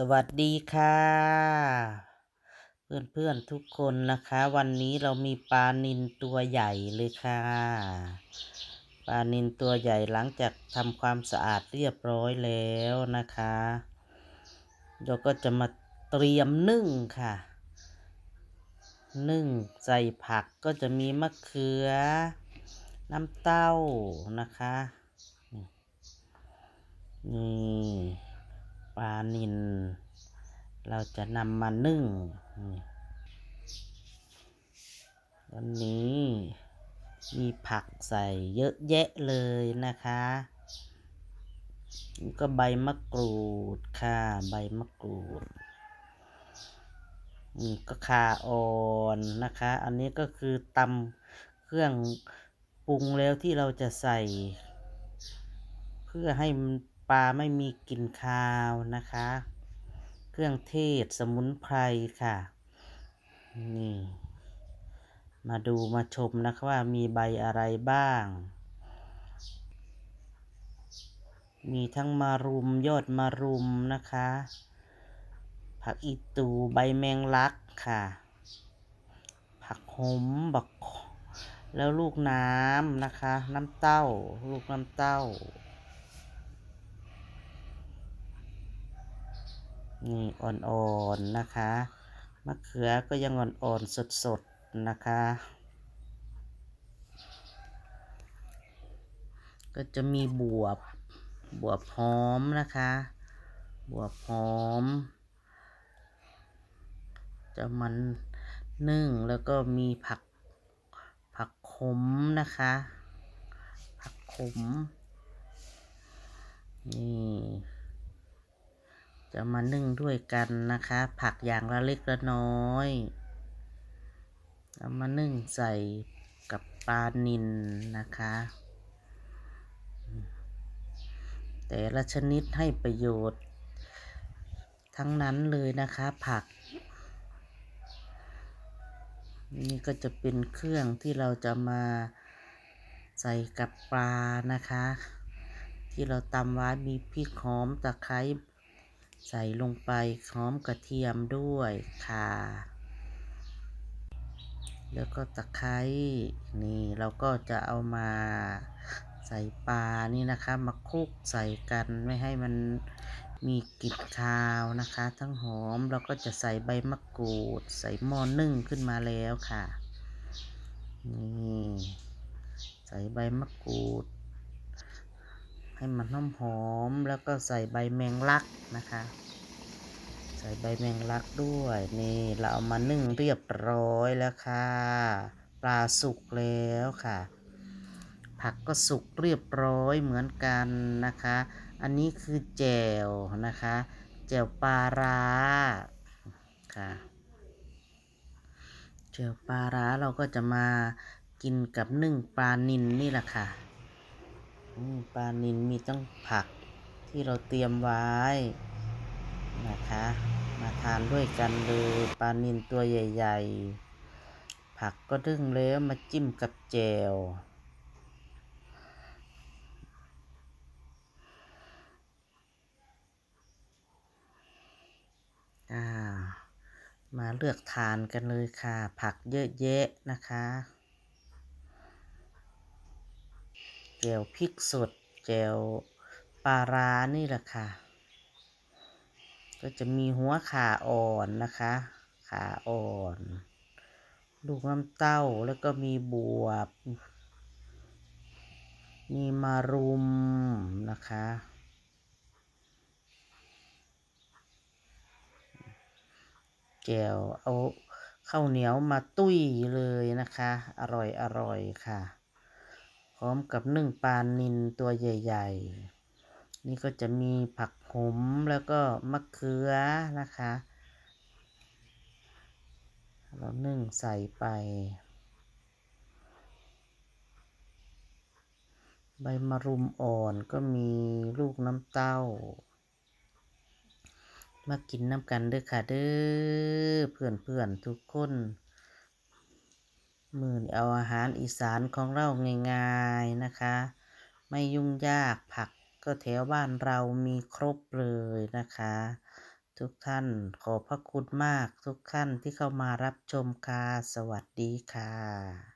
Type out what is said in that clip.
สวัสดีค่ะ เพื่อนๆทุกคนนะคะ วันนี้เรามีปลานิลตัวใหญ่เลยค่ะ ปลานิลตัวใหญ่หลังจากทำความสะอาดเรียบร้อยแล้วนะคะเราก็จะมาเตรียมนึ่งค่ะ นึ่งใส่ผักก็จะมีมะเขือ น้ำเต้านะคะ นี่ ปลานิลเราจะนำมานึ่ง วันนี้มีผักใส่เยอะแยะเลยนะคะก็ใบมะกรูดค่ะใบมะกรูดนี่ก็คาอ่อนนะคะ อันนี้ก็คือตำเครื่องปรุงแล้วที่เราจะใส่ เพื่อให้ ปลาไม่มีกลิ่นคาวนะคะ เครื่องเทศสมุนไพรค่ะ นี่ มาดูมาชมนะคะว่ามีใบอะไรบ้าง มีทั้งมารุมยอดมารุมนะคะ ผักอีตูใบแมงลักค่ะ ผักหมบักแล้วลูกน้ำนะคะ น้ำเต้า ลูกน้ำเต้า นี่อ่อนๆนะคะ มะเขือก็ยังอ่อนๆสดๆนะคะ ก็จะมีบวบบวบหอมนะคะ บวบหอม จะมันนึ่งแล้วก็มีผักผักขมนะคะ ผักขมนี่ จะมานึ่งด้วยกันนะคะ ผักอย่างละเล็กละน้อยเอามานึ่งใส่กับปลานิลนะคะ แต่ละชนิดให้ประโยชน์ ทั้งนั้นเลยนะคะผัก นี่ก็จะเป็นเครื่องที่เราจะมาใส่กับปลานะคะ ที่เราตำไว้มีพริกหอมตะไคร้ ใส่ลงไปหอมกระเทียมด้วยค่ะ แล้วก็ตะไคร้นี่เราก็จะเอามาใส่ปลานี่นะคะมาคลุกใส่กันไม่ให้มันมีกลิ่นคาวนะคะ ทั้งหอมเราก็จะใส่ใบมะกรูด ใส่หม้อนึ่งขึ้นมาแล้วค่ะนี่ใส่ใบมะกรูด ให้มันหอมหอมแล้วก็ใส่ใบแมงลักนะคะ ใส่ใบแมงลักด้วยนี่เราเอามานึ่งเรียบร้อยแล้วค่ะปลาสุกแล้วค่ะ ผักก็สุกเรียบร้อยเหมือนกันนะคะ อันนี้คือแจ่วนะคะแจ่วปลาร้าค่ะแจ่วปลาร้าเราก็จะมากินกับนึ่งปลานิลนี่แหละค่ะ ปลานิลมีต้องผักที่เราเตรียมไว้นะคะ มาทานด้วยกันเลยปลานิลตัวใหญ่ ๆ ผักก็ดึงแล้วมาจิ้มกับแจวมาเลือกทานกันเลยค่ะ ผักเยอะแยะนะคะ แจ่วพริกสด แจ่วปลาร้านี่แหละค่ะ ก็จะมีหัวขาอ่อนนะคะ ขาอ่อน ลูกน้ำเต้าแล้วก็มีบวบ มีมารุมนะคะแจวเอาข้าวเหนียวมาตุ้ยเลยนะคะ อร่อยอร่อยค่ะ พร้อมกับนึ่งปลานินตัวใหญ่ ๆ นี่ก็จะมีผักขมแล้วก็มะเขือนะคะ เรานึ่งใส่ไป ใบมะรุมอ่อนก็มีลูกน้ำเต้า มากินน้ำกันเด้อค่ะเด้อเพื่อนเพื่อนทุกคน มื่อเอาอาหารอีสานของเราง่ายๆนะคะ ไม่ยุ่งยากผักก็แถวบ้านเรามีครบเลยนะคะ ทุกท่านขอพระคุณมากทุกท่านที่เข้ามารับชมค่ะ สวัสดีค่ะ